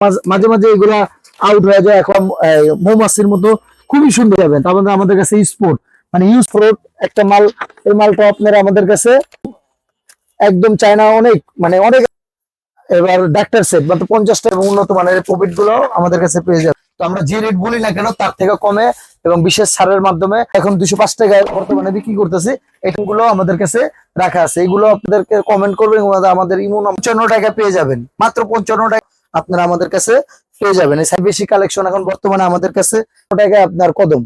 মাঝ- মাঝে এগুলা আউট হয়ে যায়। এখন মৌমাছির মতো খুবই সুন্দর যাবেন। তার মধ্যে আমাদের কাছে স্পোর্ট মানে ইউজ ফ্রুট একটা মাল, এই মালটা আপনারা আমাদের কাছে একদম চায়না অনেক মানে অনেক এবার ডাক্তার সেট মাত্র পঞ্চাশটা এবং উন্নত মানের প্রফিটগুলো আমাদের কাছে পেয়ে যাবে তো আমরা যে রেট বলি না কেন, তার থেকে কমে এবং বিশেষ ছাড়ের মাধ্যমে এখন দুশো পাঁচ টাকায় বর্তমানে বিক্রি করতেছি। এগুলো আমাদের কাছে রাখা আছে। এগুলো আপনাদেরকে কমেন্ট করবেন আমাদের ইমন পঞ্চান্ন টাকা পেয়ে যাবেন। মাত্র পঞ্চান্ন টাকা আপনারা আমাদের কাছে পেয়ে যাবেন। বেশি কালেকশন এখন বর্তমানে আমাদের কাছে টাকায় আপনার কদম।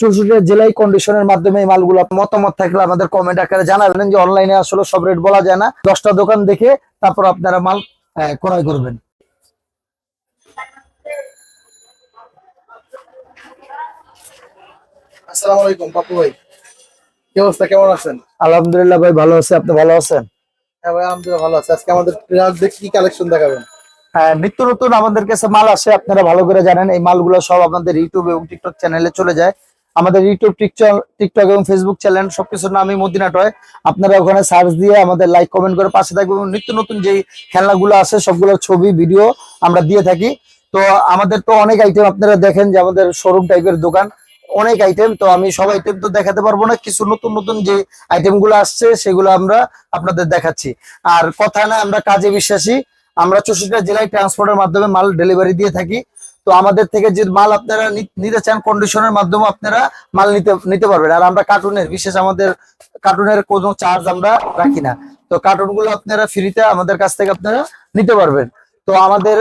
চৌষট্টি জেলায় কন্ডিশনের মাধ্যমে এই মালগুলো মতামত থাকলে আমাদের কমেন্ট আকারে জানাবেন যে অনলাইনে আসলে সব রেট বলা যায় না। দশটা দোকান দেখে তারপর আপনারা মাল ক্রয় করবেন। আসসালামু আলাইকুম পাপু ভাই। কি অবস্থা? কেমন আছেন? আলহামদুলিল্লাহ ভাই ভালো আছে। আপনি ভালো আছেন? হ্যাঁ ভাই আলহামদুলিল্লাহ ভালো আছে। আজকে আমাদের গ্রাহকদের কি কালেকশন দেখাবেন? নিত্য নতুন আমাদের কাছে মাল আসে, আপনারা ভালো করে জানেন, এই মালগুলো সব আপনাদের ইউটিউব এবং টিকটক চ্যানেলে চলে যায়। আমাদের ইউটিউব টিকটক এবং ফেসবুক চ্যানেল সবকিছুর নামই মদিনা টয়। আপনারা ওখানে সার্চ দিয়ে আমাদের লাইক কমেন্ট করে পাশে থাকবেন এবং নিত্য নতুন যেই খেলনাগুলো আছে সবগুলোর ছবি ভিডিও আমরা দিয়ে থাকি। তো আমাদের তো অনেক আইটেম আপনারা দেখেন যে আমাদের শোরুম টাইপের দোকান, অনেক আইটেম তো আমি সব আইটেম তো দেখাতে পারব না, কিছু নতুন নতুন যে আইটেমগুলো আসছে, সেগুলো আমরা আপনাদের দেখাচ্ছি। আর কথা না, আমরা কাজে বিশ্বাসী। আমরা চৌষট্টি জেলায় ট্রান্সপোর্টের মাধ্যমে মাল ডেলিভারি দিয়ে থাকি। তো আমাদের থেকে যে মাল আপনারা নিতে চান কন্ডিশনের মাধ্যমে আপনারা মাল নিতে নিতে পারবেন। আর আমরা কার্টুনের বিশেষ আমাদের কার্টুনের কোনো চার্জ আমরা রাখি না। তো কার্টুনগুলো আপনারা ফ্রিতে আমাদের কাছ থেকে আপনারা নিতে পারবেন। তো আমাদের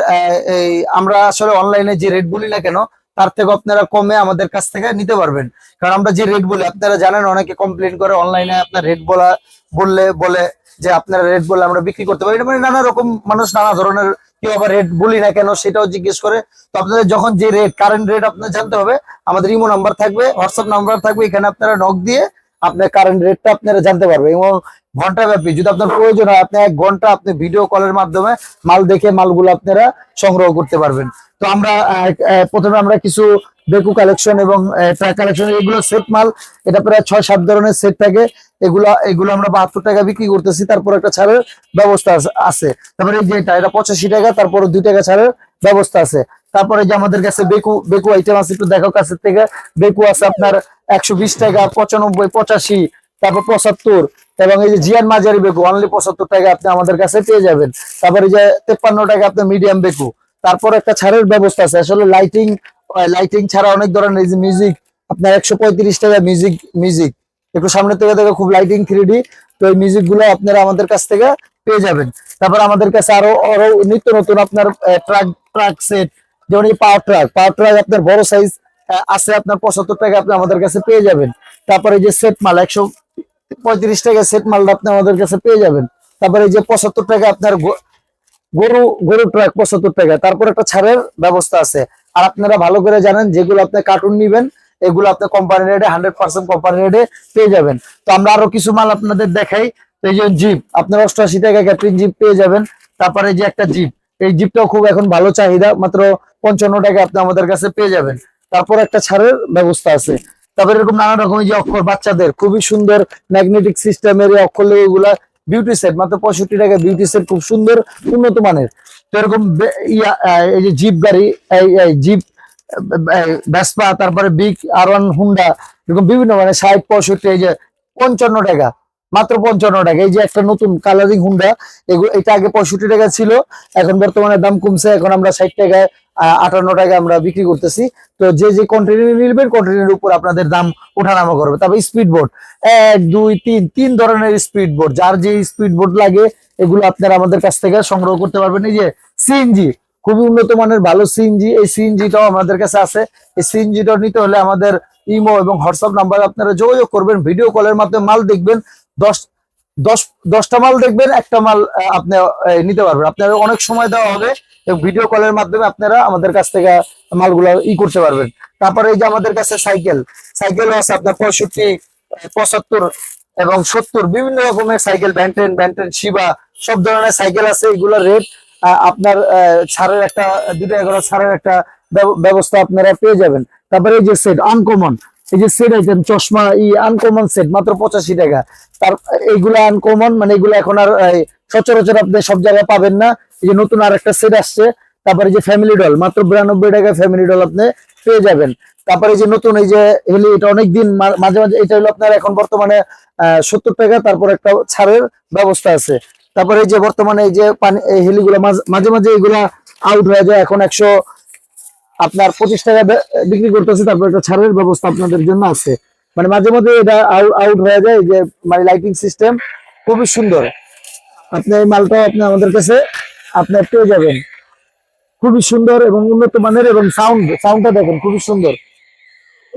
এই, আমরা আসলে অনলাইনে যে রেট বলি না কেন, তার থেকে আপনারা কমে আমাদের কাছ থেকে নিতে পারবেন। কারণ আমরা যে রেট বলি, আপনারা জানেন, অনেকে কমপ্লেন করে অনলাইনে আপনার রেট বলা বললে বলে যে আপনারা রেট বলে আমরা বিক্রি করতে পারি। মানে নানা রকম মানুষ নানা ধরনের কেউ আবার রেট বলি না কেন সেটাও জিজ্ঞেস করে। তো আপনাদের যখন যে রেট কারেন্ট রেট আপনার জানতে হবে, আমাদের ইমো নাম্বার থাকবে হোয়াটসঅ্যাপ নাম্বার থাকবে, এখানে আপনারা নক দিয়ে আপনার কারেন্ট রেটটা আপনারা জানতে পারবেন। এবং ঘণ্টা ব্যাপী যদি আপনার প্রয়োজন হয়, আপনি এক ঘণ্টা আপনি ভিডিও কলের মাধ্যমে মাল দেখে মালগুলো আপনারা সংগ্রহ করতে পারবেন। তো আমরা প্রথমে আমরা কিছু বেকু কালেকশন এবং ট্র্যাক কালেকশন এগুলো সেট মাল। এটা প্রায় ছয় সাত ধরনের সেট থাকে। এগুলো এগুলো আমরা বাহাত্তর টাকা বিক্রি করতেছি, তারপর একটা ছাড়ের ব্যবস্থা আছে- তারপরে এই যে এটা এটা পঁচাশি টাকা, তারপর দুই টাকা ছাড়ের ব্যবস্থা আছে। তারপরে যে আমাদের কাছে বেকু বেকু আইটেম আছে, একটু দেখো কাছের থেকে। বেকু আছে আপনার একশো বিশ টাকা, পঁচানব্বই, পঁচাশি, তারপর পঁচাত্তর, এবং এই যে জিয়ান মাঝারি বেকু অনলি পঁচাত্তর টাকা আপনি আমাদের কাছে পেয়ে যাবেন। তারপরে যে তেপ্পান্ন টাকা আপনার মিডিয়াম বেকু। তারপর একটা ছাড়ের ব্যবস্থা আছে। আসলে লাইটিং লাইটিং ছাড়া অনেক ধরনের এই যে মিউজিক আপনার একশো পঁয়ত্রিশ টাকা মিউজিক মিউজিক একটু সামনে থেকে দেখো খুব লাইটিং থ্রি তো এই মিউজিকগুলো আপনারা আমাদের কাছ থেকে পেয়ে যাবেন। তারপর আমাদের কাছে আরও আরও নিত্য নতুন আপনার ট্রাক ট্রাক সেট যেমন এই পাওয়ার ট্রাক পাওয়ার ট্রাক আপনার বড় সাইজ আছে আপনার পঁচাত্তর টাকা আপনি আমাদের কাছে পেয়ে যাবেন। তারপরে যে সেট মাল, একশো পঁয়ত্রিশ টাকা সেট মালটা আপনি আমাদের কাছে পেয়ে যাবেন। তারপরে এই যে পঁচাত্তর টাকা আপনার গরু গরু ট্রাক পঁচাত্তর টাকা। তারপর একটা ছাড়ের ব্যবস্থা আছে। আর আপনারা ভালো করে জানেন যেগুলো আপনি কার্টুন নিবেন এগুলো আপনি কোম্পানি রেটে হান্ড্রেড পার্সেন্ট কোম্পানি রেটে পেয়ে যাবেন। তো আমরা আরও কিছু মাল আপনাদের দেখাই। এই যে জিপ আপনার অষ্টআশি টাকা ক্যাপ্রিন জিপ পেয়ে যাবেন। তারপরে যে একটা জিপ এই জিপটাও খুব এখন ভালো চাহিদা, মাত্র পঞ্চান্ন টাকা আপনি আমাদের কাছে পেয়ে যাবেন। তারপর একটা ছাড়ের ব্যবস্থা আছে। তারপরে এরকম নানা রকমের যে অক্ষর বাচ্চাদের, খুবই সুন্দর ম্যাগনেটিক সিস্টেমের অক্ষর এগুলা বিউটি সেট মাত্র পঁয়ষট্টি টাকা বিউটি সেট খুব সুন্দর, উন্নত মানের। তো এরকম ইয়া এই যে জিপ গাড়ি জিপ ভেসপা তারপরে বিগ আর ওয়ান হুন্ডা এরকম বিভিন্ন মানে ষাট, পঁয়ষট্টি, এই যে পঞ্চান্ন টাকা, মাত্র পঞ্চান্ন টাকা। এই যে একটা নতুন কালারিং হুন্ডা এগুলো এটা আগে পঁয়ষট্টি টাকা ছিল, এখন বর্তমানে দাম কমছে, এখন আমরা ষাট টাকায় আটান্ন টাকা আমরা বিক্রি করতেছি। তো যে যে কন্টেনার নিবেন কন্টেনারের উপর আপনাদের দাম ওঠানামা করবে। তারপর স্পিড বোর্ড এক, দুই, তিন তিন ধরনের স্পিড বোর্ড যার যে স্পিড বোর্ড লাগে, এগুলো আপনারা আমাদের কাছ থেকে সংগ্রহ করতে পারবেন। এই যে সিএনজি খুবই উন্নত মানের ভালো সিএনজি এই সিএনজিটাও আমাদের কাছে আছে। এই সিএনজিটাও নিতে হলে আমাদের ইমো এবং হোয়াটসঅ্যাপ নাম্বার আপনারা যোগাযোগ করবেন, ভিডিও কলের মাধ্যমে মাল দেখবেন, দশ দশ, দশটা মাল দেখবেন, একটা মাল আপনি নিতে পারবেন। আপনার অনেক সময় দেওয়া হবে এবং ভিডিও কলের মাধ্যমে আপনারা আমাদের কাছ থেকে মালগুলো ই করতে পারবেন। তারপরে এই যে আমাদের কাছে সাইকেল, সাইকেলও আছে আপনার পঁয়ষট্টি পঁচাত্তর এবং সত্তর, বিভিন্ন রকমের সাইকেল, ব্যান্টেন ব্যান্টেন, শিবা, সব ধরনের সাইকেল আছে, এগুলোর রেট আপনার ছাড়ের একটা দুটো এগারো ছাড়ের একটা ব্যবস্থা আপনারা পেয়ে যাবেন। তারপরে এই যে সেট আনকমন এই যে সেট আইটেম চশমা, ই আনকমন সেট মাত্র পঁচাশি টাকা। তার, এইগুলো আনকমন মানে এগুলো এখন আর সচরাচর আপনি সব জায়গায় পাবেন না। এই যে নতুন আর একটা সেট আসছে। তারপরে যে ফ্যামিলি ডল মাত্র বিরানব্বই টাকায় ফ্যামিলি ডল আপনি পেয়ে যাবেন। তারপরে যে নতুন, এই যে হেলি এটা অনেকদিন মাঝে মাঝে, এটা হলো আপনার এখন বর্তমানে, আহ, সত্তর টাকা। তারপর একটা ছাড়ের ব্যবস্থা আছে। তারপরে এই যে বর্তমানে এই যে পানি এই হেলিগুলো মাঝ- মাঝে এগুলা আউট হয়ে যায়। এখন একশো আপনার পঁচিশ টাকা বিক্রি করতেছে, তারপর একটা ছাড়ের ব্যবস্থা আপনাদের জন্য আছে। মানে মাঝে মাঝে এটা আউট হয়ে যায় যে মানে লাইটিং সিস্টেম খুবই সুন্দর। আপনি এই মালটাও আপনি আমাদের কাছে আপনার পেয়ে যাবেন। খুবই সুন্দর এবং উন্নত মানের এবং সাউন্ড সাউন্ডটা দেখেন, খুবই সুন্দর।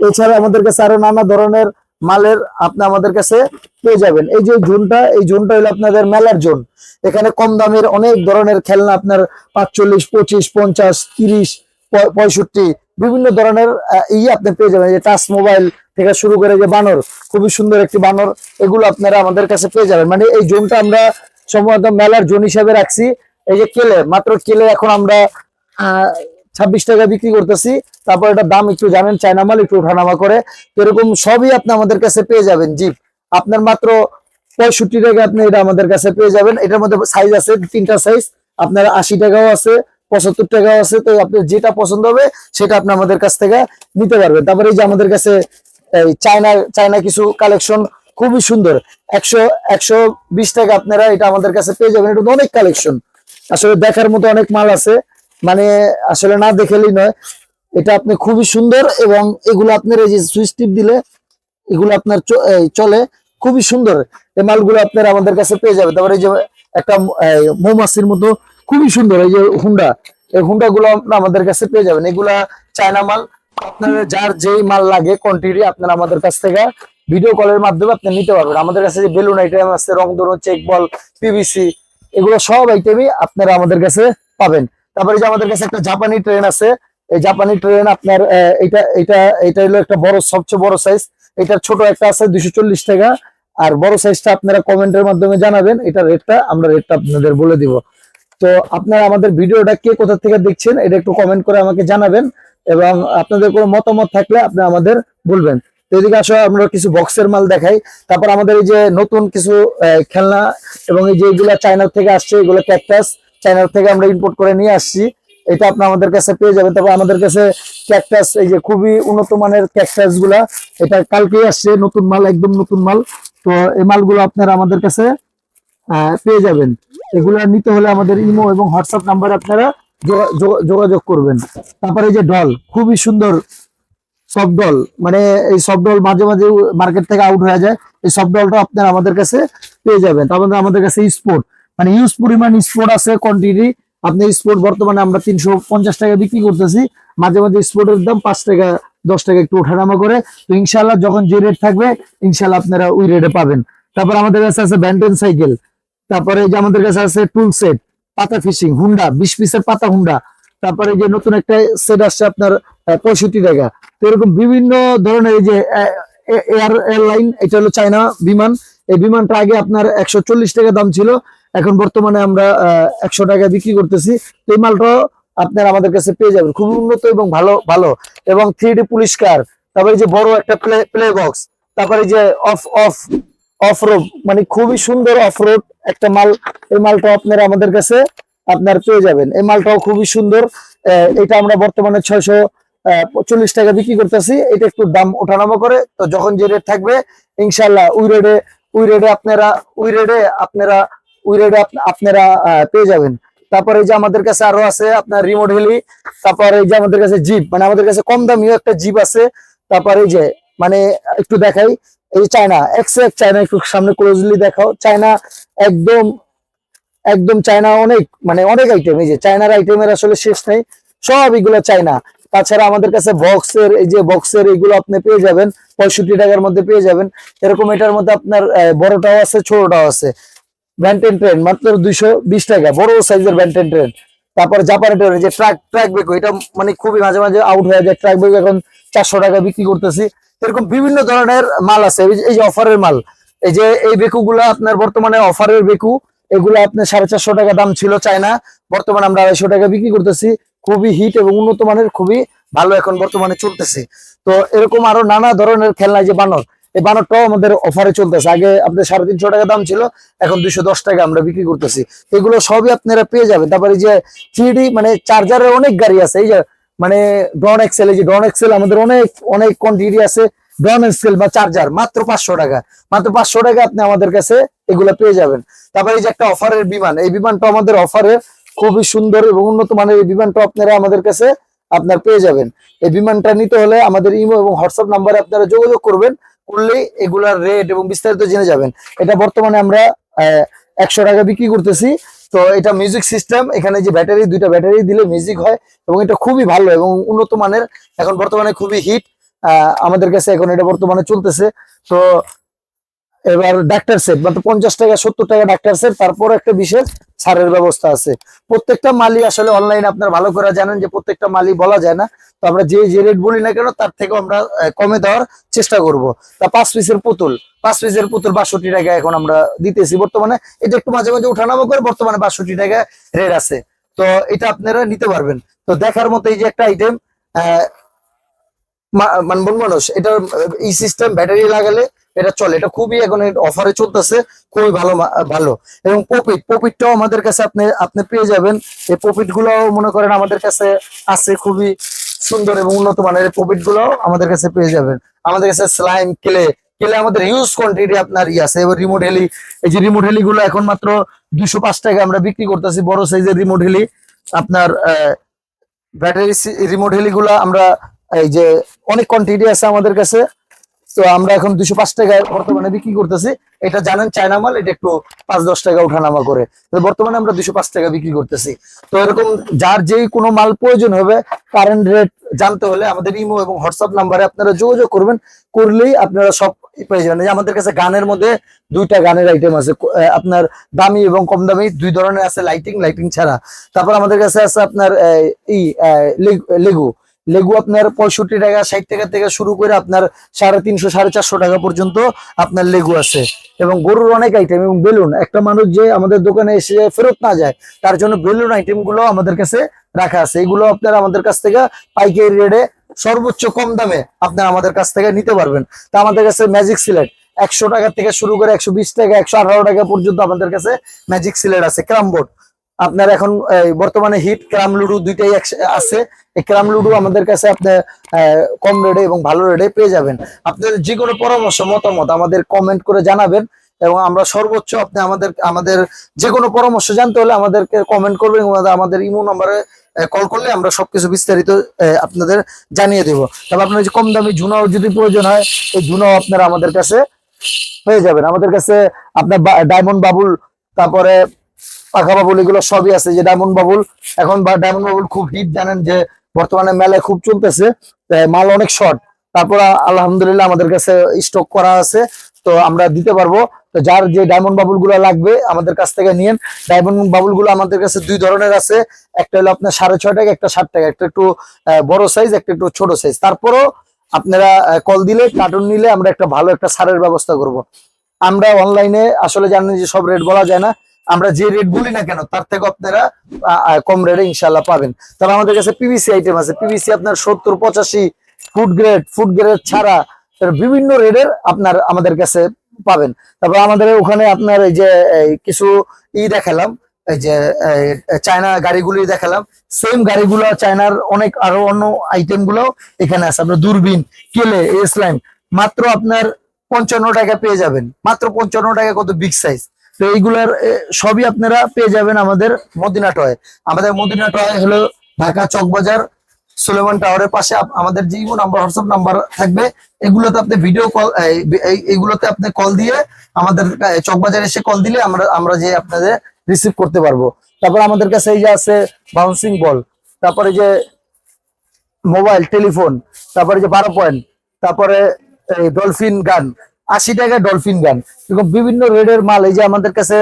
এছাড়া আমাদের কাছে আরও নানা ধরনের মালের আপনি আমাদের কাছে পেয়ে যাবেন। এই যে জোনটা, এই জোনটা হলো আপনাদের মেলার জোন। এখানে কম দামের অনেক ধরনের খেলনা আপনার পাঁচচল্লিশ, পঁচিশ, পঞ্চাশ, তিরিশ পঁয়ষট্টি, বিভিন্ন ধরনের ই আপনি পেয়ে যাবেন। যে টাচ মোবাইল থেকে শুরু করে যে বানর, খুবই সুন্দর একটি বানর, এগুলো আপনারা আমাদের কাছে পেয়ে যাবেন। মানে এই জোনটা আমরা সম্ভবত মেলার জোন হিসাবে রাখছি। এই যে কেলে, মাত্র কেলে এখন আমরা ছাব্বিশ টাকা বিক্রি করতেছি। তারপর এটা দাম একটু জানেন, চায়না মাল একটু ওঠানামা করে। তো এরকম সবই আপনি আমাদের কাছে পেয়ে যাবেন, জিপ। আপনার মাত্র পঁয়ষট্টি টাকা আপনি এটা আমাদের কাছে পেয়ে যাবেন। এটার মধ্যে সাইজ আছে, তিনটা সাইজ আপনার আশি টাকাও আছে, পঁচাত্তর টাকাও আছে। তো আপনার যেটা পছন্দ হবে, সেটা আপনি আমাদের কাছ থেকে নিতে পারবেন। তারপরে এই যে আমাদের কাছে এই চায়না চায়না কিছু কালেকশন খুবই সুন্দর। একশো একশো বিশ টাকা আপনারা এটা আমাদের কাছে পেয়ে যাবেন। এটা অনেক কালেকশন আসলে দেখার মতো অনেক মাল আছে। মানে আসলে না দেখেলেই নয়, এটা আপনি খুবই সুন্দর এবং এগুলো আপনার এই যে সুইচ টিপ দিলে এগুলো আপনার চলে, খুবই সুন্দর। এই মালগুলো আপনার আমাদের কাছে পেয়ে যাবে তারপরে এই যে একটা মৌমাছির মতো খুবই সুন্দর, এই যে হুন্ডা। এই হুন্ডা গুলো আমাদের কাছে পেয়ে যাবেন। এগুলা চায়না মাল। আপনার যার যেই মাল লাগে কোয়ান্টিটি আপনারা আমাদের কাছ থেকে ভিডিও কলের মাধ্যমে আপনি নিতে পারবেন। আমাদের কাছে যে বেলুন আইটেম আছে রং ধরুন চেক বল পিভিসি, এগুলো সব আইটেমই আপনারা আমাদের কাছে পাবেন। তারপরে যে আমাদের কাছে একটা জাপানি ট্রেন আছে, এই জাপানি ট্রেন আপনার এটা এটা এটা হলো একটা বড়, সবচেয়ে বড় সাইজ এটার ছোট একটা আছে চল্লিশ টাকা। আর বড় সাইজটা আপনারা কমেন্টের মাধ্যমে জানাবেন, এটা রেটটা আমরা রেটটা আপনাদের বলে দিব। তো আপনারা আমাদের ভিডিওটা কে কোথা থেকে দেখছেন, এটা একটু কমেন্ট করে আমাকে জানাবেন, এবং আপনাদের কোনো মতামত থাকলে আপনি আমাদের বলবেন। তো এদিকে আসলে আমরা কিছু বক্সের মাল দেখাই। তারপর আমাদের এই যে নতুন কিছু খেলনা, এবং এই যে এগুলা চায়নার থেকে আসছে, এগুলো ক্যাকটাস চায়নার থেকে আমরা ইম্পোর্ট করে নিয়ে আসছি। এটা আপনি আমাদের কাছে পেয়ে যাবেন। তারপর আমাদের কাছে ক্যাকটাস এই যে খুবই উন্নত মানের ক্যাকটাসগুলা, এটা কালকেই আসছে, নতুন মাল, একদম নতুন মাল। তো এই মালগুলো আপনারা আমাদের কাছে পেয়ে যাবেন। এগুলা নিতে হলে আমাদের ইমো এবং হোয়াটসঅ্যাপ নাম্বারে আপনারা যোগা- যোগা- যোগাযোগ করবেন। তারপরে এই যে ডল, খুবই সুন্দর সফট ডল মানে এই সফট ডল মাঝে মাঝে মার্কেট থেকে আউট হয়ে যায়। এই সফট ডলটা আপনারা আমাদের কাছে পেয়ে যাবেন। তারপরে আমাদের কাছে স্পোর্ট মানে ইউজ পরিমাণ স্পোর্ট আছে কোয়ান্টিটি আপনি স্পোর্ট বর্তমানে আমরা তিনশো পঞ্চাশ টাকা বিক্রি করতেছি। মাঝে মাঝে স্পোর্টের দাম পাঁচ টাকা, দশ টাকা একটু ওঠানামা করে। তো ইনশাল্লাহ যখন যে রেট থাকবে ইনশাল্লাহ আপনারা ওই রেটে পাবেন। তারপর আমাদের কাছে আছে ব্যান্টেন সাইকেল তারপরে যে আমাদের কাছে আছে টুল সেট পাতা ফিশিং হুন্ডা বিশ পিসের পাতা হুন্ডা তারপরে যে নতুন একটা সেট আসছে আপনার পঁয়ষট্টি টাকা। তো এরকম বিভিন্ন ধরনের এই যে এয়ার এয়ারলাইন এটা হলো চায়না বিমান। এই বিমানটা আগে আপনার একশো চল্লিশ টাকা দাম ছিল। এখন বর্তমানে আমরা একশো টাকা বিক্রি করতেছি। এই মালটাও আপনার আমাদের কাছে পেয়ে যাবেন। খুব উন্নত এবং ভালো ভালো। এবং থ্রি ডি পুলিশ কার তারপরে যে বড় একটা প্লে প্লে বক্স তারপরে যে অফ অফ অফ রোড মানে খুবই সুন্দর অফ রোড একটা মাল, এই মালটা আপনারা আমাদের কাছে, আপনার পেয়ে যাবেন। এই মালটাও খুবই সুন্দর। এটা আমরা বর্তমানে ছয়শো চল্লিশ টাকা বিক্রি করতেছি। এটা একটু দাম ওঠানামা করে, তো যখন যে রেট থাকবে ইনশাল্লাহ ওই রেডে ওই রেডে আপনারা, ওই রেডে আপনারা ওই আপনারা পেয়ে যাবেন। তারপরে যে আমাদের কাছে আরও আছে আপনার রিমোট হেলি তারপরে যে আমাদের কাছে জিপ মানে আমাদের কাছে কম দামিও একটা জিপ আছে। তারপরে এই যে মানে একটু দেখাই, এই চায়না এক্স এক চায়না একটু সামনে ক্লোজলি দেখাও। চায়না একদম একদম চায়না অনেক মানে অনেক আইটেম এই যে চায়নার আইটেমের আসলে শেষ নেই। সব এগুলো চায়না তাছাড়া আমাদের কাছে বক্সের এই যে বক্সের এগুলো আপনি পেয়ে যাবেন, পঁয়ষট্টি টাকার মধ্যে পেয়ে যাবেন। এরকম এটার মধ্যে আপনার বড়টাও আছে, ছোটটাও আছে। ব্যান্টেন ট্রেন মাত্র দুইশো বিশ টাকা, বড় সাইজের ব্যান্টেন ট্রেন তারপর জাপানি ট্রেন যে ট্রাক ট্রাক বেকো এটা মানে খুবই মাঝে মাঝে আউট হয়ে যায়। ট্রাক বেকো এখন চারশো টাকা বিক্রি করতেছি। এরকম বিভিন্ন ধরনের মাল আছে, এই যে- অফারের মাল। এই যে, এই বেকু গুলা আপনার বর্তমানে অফারের বেকু, এগুলো আপনার সাড়ে চারশো টাকা দাম ছিল চায়না। বর্তমানে আমরা আড়াইশো টাকা বিক্রি করতেছি। খুবই হিট এবং উন্নত মানের, খুবই ভালো এখন বর্তমানে চলতেছে। তো এরকম আরও নানা ধরনের খেলনা যে বানর এই বানরটাও আমাদের অফারে চলতেছে। আগে আপনাদের সাড়ে তিনশো টাকা দাম ছিল, এখন দুইশো দশ টাকা আমরা বিক্রি করতেছি। এগুলো সবই আপনারা পেয়ে যাবেন। তারপরে যে থ্রি মানে চার্জারের অনেক গাড়ি আছে। এই যে মানে ডন এক্সেল এই যে ডন এক্সেল আমাদের অনেক অনেক কোয়ান্টিটি আছে। ডন এক্সেল বা চার্জার মাত্র পাঁচশো টাকা। মাত্র পাঁচশো টাকা আপনি আমাদের কাছে এগুলো পেয়ে যাবেন। তারপরে এই যে একটা অফারের বিমান, এই বিমানটা আমাদের অফারে খুবই সুন্দর এবং উন্নত মানের এই বিমানটা আপনারা আমাদের কাছে আপনার পেয়ে যাবেন। এই বিমানটা নিতে হলে আমাদের ইমো এবং হোয়াটসঅ্যাপ নাম্বারে আপনারা যোগাযোগ করবেন। করলেই এগুলার রেট এবং বিস্তারিত জেনে যাবেন। এটা বর্তমানে আমরা একশো টাকা বিক্রি করতেছি। তো এটা মিউজিক সিস্টেম এখানে যে ব্যাটারি দুইটা ব্যাটারি দিলে মিউজিক হয় এবং এটা খুবই ভালো এবং উন্নত মানের। এখন বর্তমানে খুবই হিট আমাদের কাছে এখন এটা বর্তমানে চলতেছে। তো এবার ডাক্তার সেট মানে পঞ্চাশ টাকা সত্তর টাকা ডাক্তার সেট তারপর একটা বিশেষ ছাড়ের ব্যবস্থা আছে। প্রত্যেকটা মালি আসলে অনলাইনে আপনারা ভালো করে জানেন যে প্রত্যেকটা মালি বলা যায় না। তো আমরা যে যে রেট বলি না কেন তার থেকেও আমরা আহ, কমে দেওয়ার চেষ্টা করব। তা পাঁচ পিসের পুতুল পাঁচ পিসের পুতুল বাষট্টি টাকা এখন আমরা দিতেছি বর্তমানে। এটা একটু মাঝে মাঝে উঠানামা করে বর্তমানে বাষট্টি টাকা রেট আছে। তো এটা আপনারা নিতে পারবেন। তো দেখার মতো এই যে একটা আইটেম মানে বন মানুষ এটা এই সিস্টেম ব্যাটারি লাগালে এটা চলে, এটা খুবই এখন অফারে চলতেছে, খুবই ভালো ভালো। এবং প্রফিট প্রফিটটাও আমাদের কাছে আপনি আপনি পেয়ে যাবেন। এই প্রফিটগুলো মনে করেন আমাদের কাছে আছে খুবই সুন্দর এবং উন্নত মানের। গুলো আমাদের কাছে পেয়ে যাবেন। আমাদের কাছে স্লাইম কেলে কেলে আমাদের হিউজ কোয়ান্টিটি আপনার ই আছে। এবার রিমোট হেলি এই যে রিমোট হেলি গুলো এখন মাত্র দুশো পাঁচ টাকা আমরা বিক্রি করতেছি, বড় সাইজের রিমোট হেলি আপনার ব্যাটারি রিমোট হেলি গুলো আমরা, এই যে অনেক কোয়ান্টিটি আছে আমাদের কাছে। তো আমরা এখন দুশো পাঁচ টাকায় বর্তমানে বিক্রি করতেছি। এটা জানেন চায়না মাল এটা একটু পাঁচ দশ টাকা উঠানামা করে। বর্তমানে আমরা দুশো পাঁচ টাকা বিক্রি করতেছি। তো এরকম যার যেই কোনো মাল প্রয়োজন হবে কারেন্ট রেট জানতে হলে আমাদের ইমো এবং হোয়াটসঅ্যাপ নাম্বারে আপনারা যোগাযোগ করবেন। করলেই আপনারা সব পেয়ে যাবেন। আমাদের কাছে গানের মধ্যে দুইটা গানের আইটেম আছে। আপনার দামি এবং কম দামি দুই ধরনের আছে লাইটিং লাইটিং ছাড়া। তারপর আমাদের কাছে আছে আপনার আহ, ই আহ, লেগ- লেগু আপনার পঁয়ষট্টি টাকা, ষাট টাকা থেকে শুরু করে আপনার সাড়ে তিনশো, সাড়ে চারশো টাকা পর্যন্ত আপনার লেগু আছে। এবং গরুর অনেক আইটেম এবং বেলুন, একটা মানুষ যে আমাদের দোকানে এসে ফেরত না যায়, তার জন্য বেলুন আইটেমগুলো আমাদের কাছে রাখা আছে। এগুলো আপনার আমাদের কাছ থেকে পাইকারি রেটে সর্বোচ্চ কম দামে আপনার আমাদের কাছ থেকে নিতে পারবেন। তা আমাদের কাছে ম্যাজিক সিলেট একশো টাকা থেকে শুরু করে একশো বিশ টাকা, একশো আঠারো টাকা পর্যন্ত আমাদের কাছে ম্যাজিক সিলেট আছে, ক্রাম বোর্ড আপনার এখন বর্তমানে হিট ক্রাম লুডু দুইটাই আছে। এই ক্রাম লুডু আমাদের কাছে আপনি কম রেটে এবং ভালো রেটে পেয়ে যাবেন। আপনাদের যে কোনো পরামর্শ, মতামত আমাদের কমেন্ট করে জানাবেন এবং আমরা সর্বোচ্চ আপনি আমাদের আমাদের যে কোনো পরামর্শ জানতে হলে আমাদেরকে কমেন্ট করবেন আমাদের ইমো নাম্বারে কল করলে আমরা সবকিছু বিস্তারিত আপনাদের জানিয়ে দেবো। তবে আপনার যে কম দামি ঝুনাও যদি প্রয়োজন হয়, এই ঝুনাও আপনারা আমাদের কাছে পেয়ে যাবেন। আমাদের কাছে আপনার ডায়মন্ড বাবুল, তারপরে পাখা বাবুল এগুলো সবই আছে, যে ডায়মন্ড বাবুল। এখন বা ডায়মন্ড বাবুল খুব হিট জানেন যে বর্তমানে মেলায় খুব চলতেছে মাল অনেক শর্ট তারপর আলহামদুলিল্লাহ আমাদের কাছে স্টক করা আছে, তো আমরা দিতে পারব। তো যার যে ডায়মন্ড বাবুলগুলো লাগবে, আমাদের কাছ থেকে নিয়েন। ডায়মন্ড বাবুলগুলো আমাদের কাছে দুই ধরনের আছে, একটা হলো আপনার সাড়ে ছয় টাকা, একটা ষাট টাকা, একটা একটু বড় সাইজ একটা একটু ছোট সাইজ তারপরও আপনারা কল দিলে কার্টুন নিলে আমরা একটা ভালো একটা সারের ব্যবস্থা করব। আমরা অনলাইনে আসলে জানেন যে সব রেট বলা যায় না। আমরা যে রেট বলি না কেন, তার থেকে আপনারা কম রেটে ইনশাল্লাহ পাবেন। তবে আমাদের কাছে পিভিসি আইটেম আছে। পিভিসি আপনার সত্তর, পঁচাশি ফুড গ্রেড ফুড গ্রেড ছাড়া বিভিন্ন রেডের আপনার আমাদের কাছে পাবেন। তারপর আমাদের ওখানে আপনার এই যে কিছু ই দেখালাম, এই যে চায়না গাড়িগুলি দেখালাম। সেম গাড়িগুলো চায়নার অনেক আরও অন্য আইটেমগুলো এখানে আছে। আপনার দূরবীন, কেলে এসলাইম মাত্র আপনার পঞ্চান্ন টাকা পেয়ে যাবেন। মাত্র পঞ্চান্ন টাকা কত বিগ সাইজ তো এইগুলার সবই আপনারা পেয়ে যাবেন আমাদের মদিনা টয়। আমাদের মদিনা টয় হলো ঢাকা চকবাজার সুলেমান টাওয়ারের পাশে আমাদের যে নাম্বার, হোয়াটসঅ্যাপ নাম্বার থাকবে, এগুলোতে আপনি ভিডিও কল এইগুলোতে আপনি কল দিয়ে আমাদের চকবাজার এসে কল দিলে আমরা আমরা যে আপনাদের রিসিভ করতে পারব। তারপর আমাদের কাছে এই যে আছে বাউন্সিং বল তারপরে যে মোবাইল টেলিফোন তারপরে যে বারো পয়েন্ট তারপরে ডলফিন গান আশি টাকা ডলফিন গান এরকম বিভিন্ন রেডের মাল, এই যে আমাদের কাছে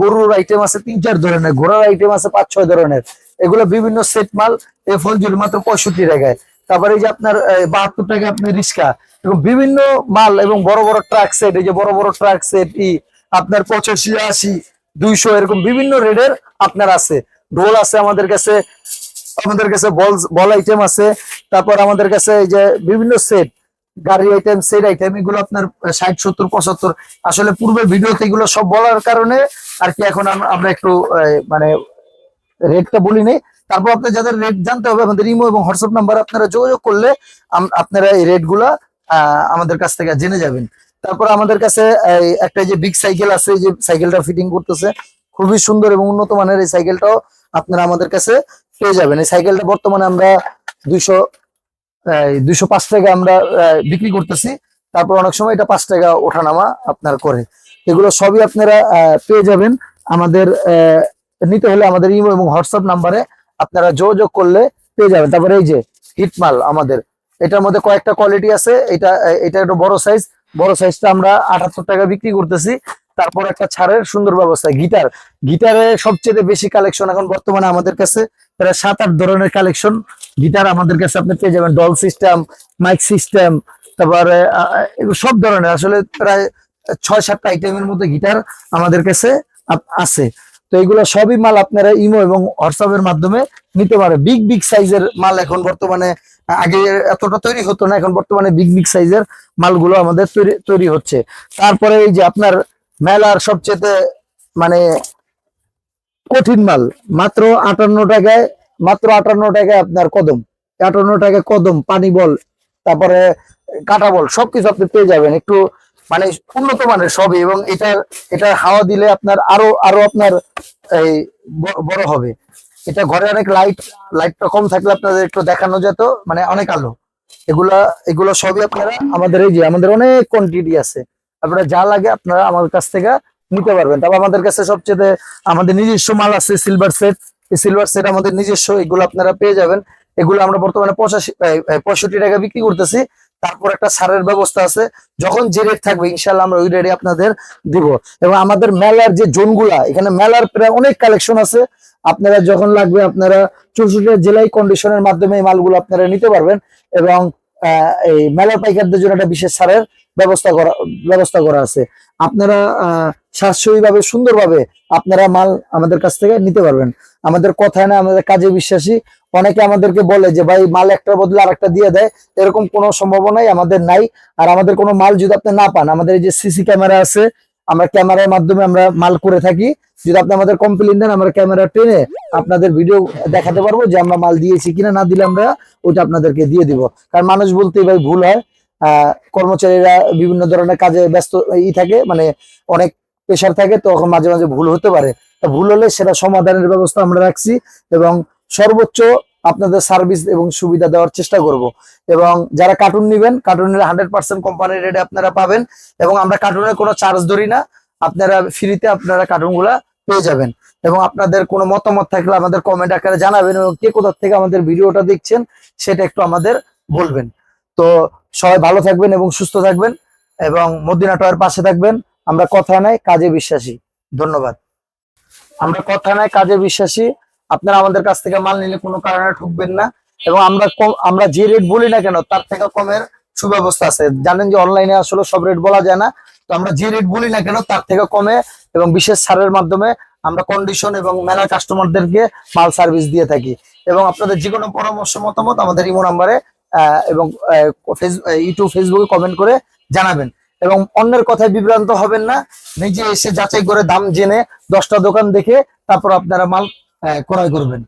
গরুর আইটেম আছে তিন, চার ধরনের, ঘোড়ার আইটেম আছে পাঁচ, ছয় ধরনের। এগুলো বিভিন্ন সেট মাল, এই জুড়ি মাত্র পঁয়ষট্টি টাকায়। তারপরে এই যে আপনার বাহাত্তর টাকা আপনার রিক্সা। এবং বিভিন্ন মাল এবং বড় বড় ট্রাক সেট এই যে বড় বড় ট্রাক সেট ই আপনার পঁচাশি, আশি, দুইশো, এরকম বিভিন্ন রেডের আপনার আছে। ঢোল আছে আমাদের কাছে আমাদের কাছে বল বল আইটেম আছে। তারপর আমাদের কাছে এই যে বিভিন্ন সেট গাড়ির আইটেম সেট আইটেম এগুলো আপনার ষাট সত্তর পঁচাত্তর। আসলে পূর্বে ভিডিওতে এগুলো সব বলার কারণে আর কি এখন আমরা একটু মানে রেটটা বলি নেই তারপর আপনার যাদের রেট জানতে হবে আমাদের ইমো এবং হোয়াটসঅ্যাপ নাম্বার আপনারা যোগাযোগ করলে আপনারা এই রেটগুলা আহ, আমাদের কাছ থেকে জেনে যাবেন। তারপর আমাদের কাছে একটা যে বিগ সাইকেল আছে যে সাইকেলটা ফিটিং করতেছে খুবই সুন্দর এবং উন্নত মানের এই সাইকেলটাও আপনারা আমাদের কাছে পেয়ে যাবেন। এই সাইকেলটা বর্তমানে আমরা দুইশো দুইশো পাঁচ টাকা আমরা বিক্রি করতেছি। তারপর অনেক সময় এটা পাঁচ টাকা ওঠানামা আপনার করে। এগুলো সবই আপনারা পেয়ে যাবেন। আমাদের নিতে হলে আমাদের ইমো এবং হোয়াটসঅ্যাপ নাম্বারে আপনারা যোগাযোগ করলে পেয়ে যাবেন। তারপরে এই যে হিটমাল আমাদের, এটার মধ্যে কয়েকটা কোয়ালিটি আছে। এটা এটা একটু বড় সাইজ বড় সাইজটা আমরা আটাত্তর টাকা বিক্রি করতেছি। তারপর একটা ছাড়ের সুন্দর ব্যবস্থা, গিটার। গিটারের সবচেয়ে বেশি কালেকশন এখন বর্তমানে আমাদের কাছে প্রায় সাত আট ধরনের কালেকশন গিটার আমাদের কাছে আপনি পেয়ে যাবেন। ডল সিস্টেম মাইক সিস্টেম তারপরে সব ধরনের। আসলে প্রায় ছয় সাতটা আইটেমের মধ্যে গিটার আমাদের কাছে আছে। তো এগুলো সবই মাল আপনারা ইমো এবং হোয়াটসঅ্যাপ এর মাধ্যমে নিতে পারে। বিগ বিগ সাইজের মাল এখন বর্তমানে, আগে এতটা তৈরি হতো না, এখন বর্তমানে বিগ বিগ সাইজের মালগুলো আমাদের তৈরি তৈরি হচ্ছে। তারপরে এই যে আপনার মেলার সবচেয়ে মানে কঠিন মাল। মাত্র আটান্ন টাকায়, মাত্র আটান্ন টাকায় আপনার কদম। আটান্ন টাকায় কদম, পানি বল, তারপরে কাটা বল, সবকিছু আপনি পেয়ে যাবেন। একটু মানে উন্নত মানের সবই এবং এটা এটা হাওয়া দিলে আপনার আরও আরও আপনার এই বড় হবে। এটা ঘরে অনেক লাইট, লাইটটা কম থাকলে আপনাদের একটু দেখানো যেত মানে অনেক আলো। এগুলা, এগুলো সবই আপনারা আমাদের এই যে, আমাদের অনেক কোয়ান্টিটি আছে। আপনারা যা লাগে আপনারা আমাদের কাছ থেকে নিতে পারবেন। তারপর আমাদের কাছে সবচেয়ে আমাদের নিজস্ব মাল আছে সিলভার সেট এই সিলভার সেট আমাদের নিজস্ব, এগুলো আপনারা পেয়ে যাবেন। এগুলো আমরা বর্তমানে পঁচাশি পঁয়ষট্টি টাকা বিক্রি করতেছি। তারপর একটা সারের ব্যবস্থা আছে। যখন যে রেট থাকবে ইনশাল্লাহ আমরা ওই রেটে আপনাদের দিব। এবং আমাদের মেলার যে জোনগুলা, এখানে মেলার প্রায় অনেক কালেকশন আছে। আপনারা যখন লাগবে, আপনারা চৌষট্টি জেলায় কন্ডিশনের মাধ্যমে এই মালগুলো আপনারা নিতে পারবেন। এবং এই মেলার পাইকারদের জন্য একটা বিশেষ সারের ব্যবস্থা করা ব্যবস্থা করা আছে। আপনারা সাশ্রয়ী ভাবে সুন্দরভাবে আপনারা মাল আমাদের কাছ থেকে নিতে পারবেন। আমাদের কথায় না, আমাদের কাজে বিশ্বাসী। অনেকে আমাদেরকে বলে যে, ভাই, মাল একটার বদলে আরেকটা দিয়ে দেয়। এরকম কোনো সম্ভাবনাই আমাদের নাই। আর আমাদের কোনো মাল যদি আপনি না পান, আমাদের এই যে সিসি ক্যামেরা আছে, আমরা ক্যামেরার মাধ্যমে আমরা মাল করে থাকি। যদি আপনি আমাদের কমপ্লেন দেন, আমরা ক্যামেরা টেনে আপনাদের ভিডিও দেখাতে পারব যে আমরা মাল দিয়েছি কিনা, না দিলে আমরা ওইটা আপনাদেরকে দিয়ে দিব। কারণ মানুষ বলতেই, ভাই, ভুল হয়। কর্মচারীরা বিভিন্ন ধরনের কাজে ব্যস্ত ই থাকে মানে অনেক প্রেশার থাকে তখন মাঝে মাঝে ভুল হতে পারে। ভুল হলে সেটা সমাধানের ব্যবস্থা আমরা রাখছি এবং সর্বোচ্চ আপনাদের সার্ভিস এবং সুবিধা দেওয়ার চেষ্টা করব। এবং যারা কার্টুন নেবেন কার্টুনের হান্ড্রেড পার্সেন্ট কোম্পানির রেটে আপনারা পাবেন এবং আমরা কার্টুনের কোনো চার্জ ধরি না, আপনারা ফ্রিতে আপনারা কার্টুনগুলা পেয়ে যাবেন। এবং আপনাদের কোনো মতামত থাকলে আমাদের কমেন্ট আকারে জানাবেন এবং কে কোথা থেকে আমাদের ভিডিওটা দেখছেন, সেটা একটু আমাদের বলবেন। সবাই ভালো থাকবেন এবং সুস্থ থাকবেন এবং মদিনা টয়ের পাশে থাকবেন। আমরা কথা নাই, কাজে বিশ্বাসী। ধন্যবাদ। আমরা কথা নাই, কাজে বিশ্বাসী। আপনারা আমাদের কাছ থেকে মাল নিলে কোনো কারণে ঠকবেন না এবং আমরা আমরা যে রেট বলি না কেন, তার থেকে কমের সুব্যবস্থা আছে। জানেন যে অনলাইনে আসলে সব রেট বলা যায় না, তো আমরা যে রেট বলি না কেন, তার থেকে কমে এবং বিশেষ ছাড়ের মাধ্যমে আমরা কন্ডিশন এবং মেলার কাস্টমারদেরকে মাল সার্ভিস দিয়ে থাকি। এবং আপনাদের যে কোনো পরামর্শ, মতামত আমাদের ইমো নাম্বারে এবং ইউটিউব ফেসবুকে কমেন্ট করে জানাবেন। এবং অন্যের কথায় বিভ্রান্ত হবেন না। নিজে এসে যাচাই করে দাম জেনে দশটা দোকান দেখে তারপর আপনারা মাল ক্রয় করবেন।